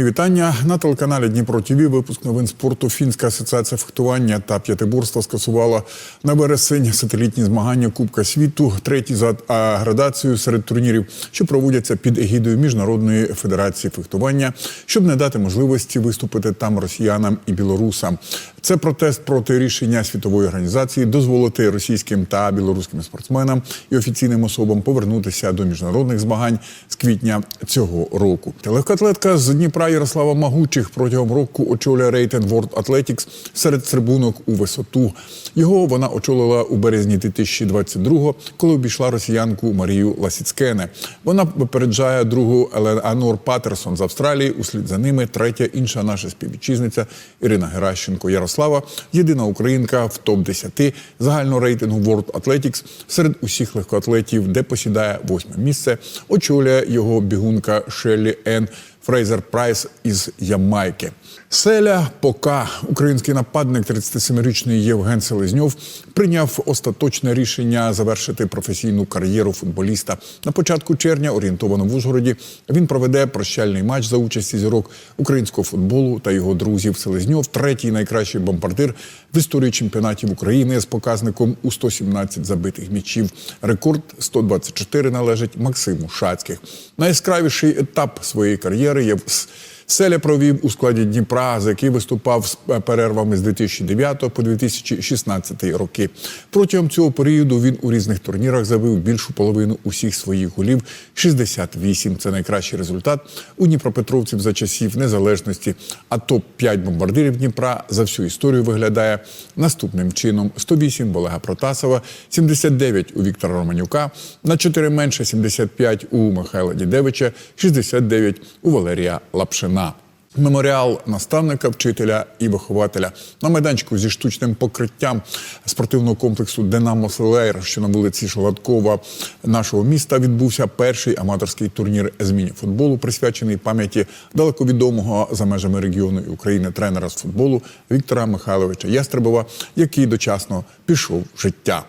Мої вітання на телеканалі Дніпро ТВ. Випуск новин спорту. Фінська асоціація фехтування та п'ятиборства скасувала на вересень сателітні змагання Кубка світу, треті за градацією серед турнірів, що проводяться під егідою Міжнародної федерації фехтування, щоб не дати можливості виступити там росіянам і білорусам. Це протест проти рішення світової організації дозволити російським та білоруським спортсменам і офіційним особам повернутися до міжнародних змагань з квітня цього року. Легкоатлетка з Дніпра Ярослава Магучих протягом року очолює рейтинг World Athletics серед стрибунок у висоту. Його вона очолила у березні 2022-го, коли обійшла росіянку Марію Ласіцкене. Вона випереджає другу Елеонор Патерсон з Австралії. Услід за ними третя інша наша співвітчизниця Ірина Геращенко. Ярослава єдина українка в топ 10 загального рейтингу World Athletics серед усіх легкоатлетів, де посідає восьме місце. Очолює його бігунка Шеллі Ен Фрейзер Прайс із Ямайки. Селя Пока, український нападник 37-річний Євген Селезньов, прийняв остаточне рішення завершити професійну кар'єру футболіста. На початку червня, орієнтовано в Ужгороді, він проведе прощальний матч за участі зірок українського футболу та його друзів. Селезньов, третій найкращий бомбардир в історії чемпіонатів України з показником у 117 забитих м'ячів. Рекорд 124 належить Максиму Шацьких. Найяскравіший етап своєї кар'єри є в Селя провів у складі Дніпра, за який виступав з перервами з 2009 по 2016 роки. Протягом цього періоду він у різних турнірах забив більшу половину усіх своїх голів 68. Це найкращий результат у Дніпропетровців за часів незалежності. А топ 5 бомбардирів Дніпра за всю історію виглядає наступним чином: 108 в Олега Протасова, 79 у Віктора Романюка, на 4 менше 75 у Михайла Дідевича, 69 у Валерія Лапшина. Меморіал наставника, вчителя і вихователя на майданчику зі штучним покриттям спортивного комплексу Динамо Селейр, що на вулиці Шолодкова нашого міста відбувся перший аматорський турнір з міні-футболу, присвячений пам'яті далековідомого за межами регіону України тренера з футболу Віктора Михайловича Ястребова, який дочасно пішов в життя.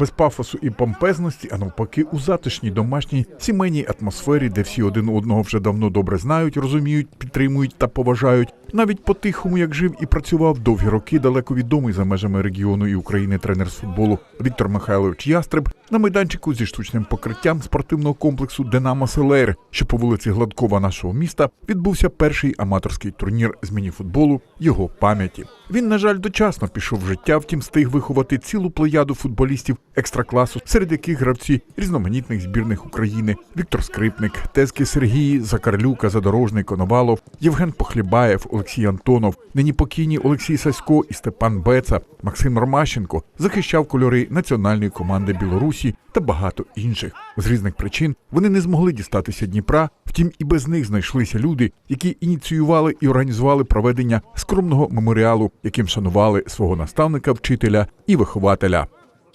Без пафосу і помпезності, а навпаки, у затишній домашній сімейній атмосфері, де всі один одного вже давно добре знають, розуміють, підтримують та поважають. Навіть по-тихому, як жив і працював довгі роки, далеко відомий за межами регіону і України тренер з футболу Віктор Михайлович Ястреб на майданчику зі штучним покриттям спортивного комплексу Динамо Селер, що по вулиці Гладкова нашого міста відбувся перший аматорський турнір з мініфутболу його пам'яті. Він, на жаль, дочасно пішов в життя, втім встиг виховати цілу плеяду футболістів екстракласу, серед яких гравці різноманітних збірних України: Віктор Скрипник, Тезки Сергій, Закарлюка, Задорожний, Коновалов, Євген Похлібаєв, Олексій Антонов, нині покійні Олексій Сасько і Степан Беца, Максим Ромащенко захищав кольори національної команди Білорусі та багато інших. З різних причин вони не змогли дістатися Дніпра. Втім, і без них знайшлися люди, які ініціювали і організували проведення скромного меморіалу, яким шанували свого наставника, вчителя і вихователя.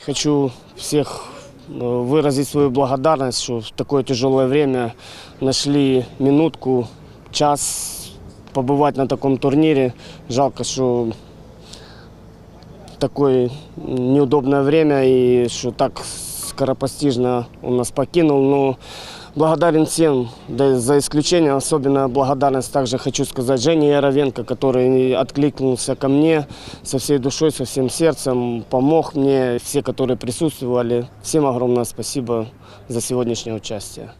Хочу всех э, выразить свою благодарность, что в такое тяжелое время нашли минутку, час побывать на таком турнире. Жалко, что такое неудобное время и что так скоропостижно он нас покинул. Но благодарен всем, да, за исключением особенно благодарность также хочу сказать Жене Яровенко, который откликнулся ко мне со всей душой, со всем сердцем, помог мне, все, которые присутствовали. Всем огромное спасибо за сегодняшнее участие.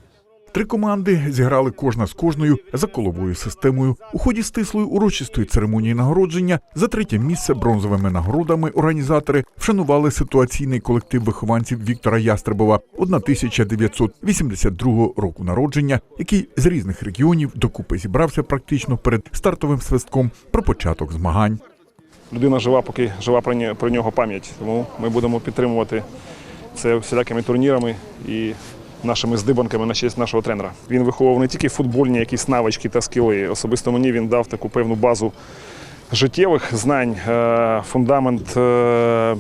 Три команди зіграли кожна з кожною за коловою системою. У ході стислої урочистої церемонії нагородження за третє місце бронзовими нагородами організатори вшанували ситуаційний колектив вихованців Віктора Ястребова 1982 року народження, який з різних регіонів докупи зібрався практично перед стартовим свистком про початок змагань. людина жива, поки жива про нього пам'ять. Тому ми будемо підтримувати це всілякими турнірами і нашими здибанками на честь нашого тренера. Він виховував не тільки футбольні якісь навички та скіли. Особисто мені він дав таку певну базу життєвих знань, е, фундамент. е,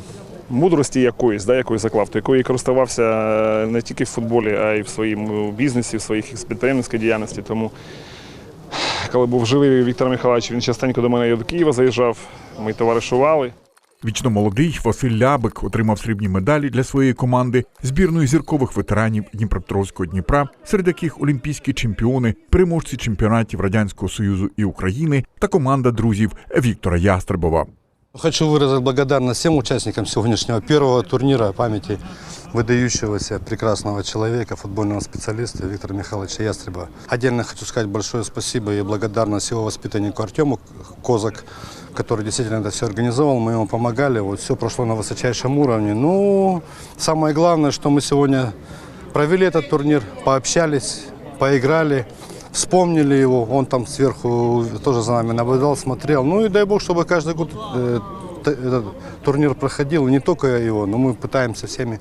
Мудрості якоїсь, да, якої заклав, то якої користувався е, не тільки в футболі, а й в своєму бізнесі, в своїх підприємницькій діяльності. Тому коли був живий Віктор Михайлович, він частенько до мене до Києва заїжджав, ми товаришували. Вічно молодий Василь Лябик отримав срібні медалі для своєї команди збірної зіркових ветеранів Дніпропетровського Дніпра, серед яких олімпійські чемпіони, переможці чемпіонатів Радянського Союзу і України та команда друзів Віктора Ястребова. Хочу выразить благодарность всем участникам сегодняшнего первого турнира памяти выдающегося прекрасного человека, футбольного специалиста Виктора Михайловича Ястреба. Отдельно хочу сказать большое спасибо и благодарность его воспитаннику Артему Козак, который действительно это все организовал, мы ему помогали, вот все прошло на высочайшем уровне. Ну, самое главное, что мы сегодня провели этот турнир, пообщались, поиграли, вспомнили его, он там сверху тоже за нами наблюдал, смотрел. Ну и дай бог, чтобы каждый год э, т- этот турнир проходил, и не только его, но мы пытаемся всеми,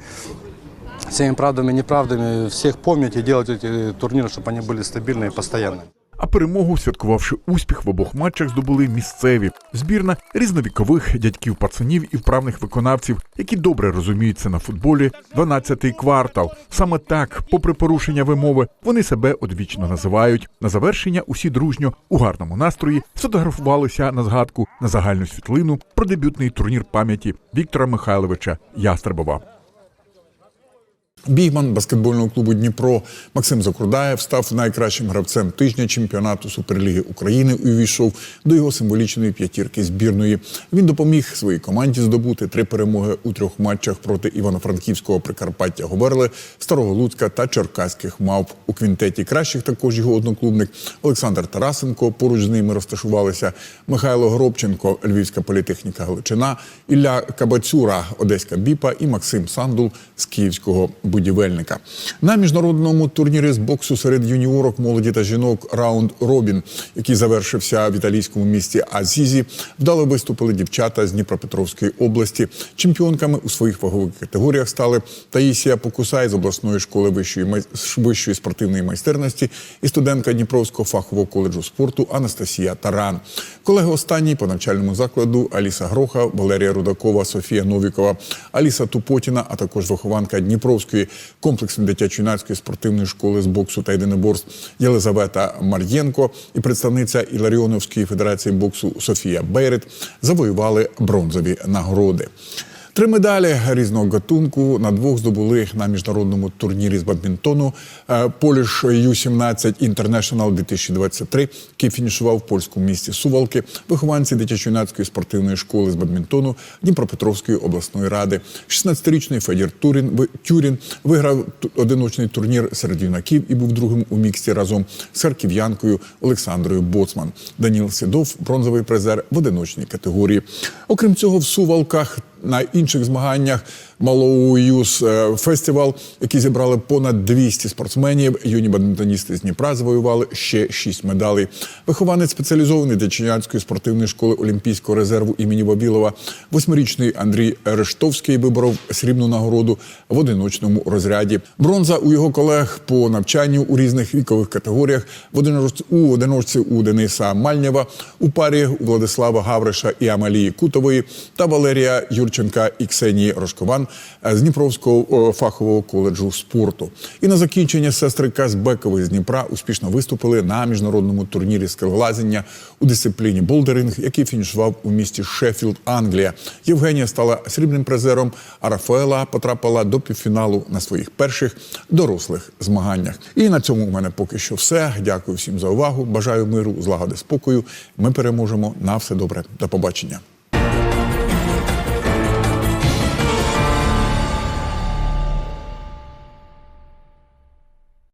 всеми правдами и неправдами всех помнить и делать эти турниры, чтобы они были стабильные и постоянные. А перемогу, святкувавши успіх в обох матчах, здобули місцеві збірна різновікових дядьків пацанів і вправних виконавців, які добре розуміються на футболі. 12-й квартал. Саме так, попри порушення вимови, вони себе одвічно називають. На завершення усі дружньо у гарному настрої сфотографувалися на згадку на загальну світлину про дебютний турнір пам'яті Віктора Михайловича Ястребова. Бігман баскетбольного клубу Дніпро Максим Закрудаєв став найкращим гравцем тижня чемпіонату Суперліги України і увійшов до його символічної п'ятірки збірної. Він допоміг своїй команді здобути три перемоги у трьох матчах проти Івано-Франківського Прикарпаття Говерли, Старого Луцька та Черкаських мавп. У квінтеті кращих також його одноклубник Олександр Тарасенко. Поруч з ними розташувалися Михайло Гробченко, Львівська політехніка Галичина, Ілля Кабацюра, Одеська Біпа і Максим Сандул з Київського будівельника. На міжнародному турнірі з боксу серед юніорок, молоді та жінок раунд Робін, який завершився в італійському місті Азізі, вдало виступили дівчата з Дніпропетровської області. Чемпіонками у своїх вагових категоріях стали Таїсія Покусай з обласної школи вищої вищої спортивної майстерності і студентка Дніпровського фахового коледжу спорту Анастасія Таран. Колеги останній по навчальному закладу Аліса Гроха, Валерія Рудакова, Софія Новікова, Аліса Тупотіна, а також вихованка Дніпровської комплексної дитячо-юнацької спортивної школи з боксу та єдиноборств Єлизавета Мар'єнко і представниця Іларіоновської федерації боксу Софія Бейрит завоювали бронзові нагороди. Три медалі різного гатунку на двох здобули на міжнародному турнірі з бадмінтону е, Polish U-17 International 2023, який фінішував в польському місті Сувалки. Вихованці дитячо-юнацької спортивної школи з бадмінтону Дніпропетровської обласної ради. 16-річний Федір Турін Тюрін виграв одиночний турнір серед юнаків і був другим у міксті разом з харків'янкою Олександрою Боцман. Даніл Сідов бронзовий призер в одиночній категорії. Окрім цього, в Сувалках на інших змаганнях Малоуюз е, фестивал, який зібрали понад 200 спортсменів. Юні бадмінтоністи з Дніпра завоювали ще 6 медалей. Вихованець спеціалізованої дитячинянської спортивної школи Олімпійського резерву імені Вавілова, восьмирічний Андрій Рештовський виборов срібну нагороду в одиночному розряді. Бронза у його колег по навчанню у різних вікових категоріях в одиночці у одиночці у Дениса Мальнєва, у парі у Владислава Гавриша і Амалії Кутової та Валерія Юрченка і Ксенії Рожкован е, з Дніпровського фахового коледжу спорту. І на закінчення сестри Казбекової з Дніпра успішно виступили на міжнародному турнірі скелелазіння у дисципліні болдеринг, який фінішував у місті Шеффілд, Англія. Євгенія стала срібним призером, а Рафаела потрапила до півфіналу на своїх перших дорослих змаганнях. І на цьому у мене поки що все. Дякую всім за увагу. Бажаю миру, злагоди, спокою. Ми переможемо на все добре. До побачення.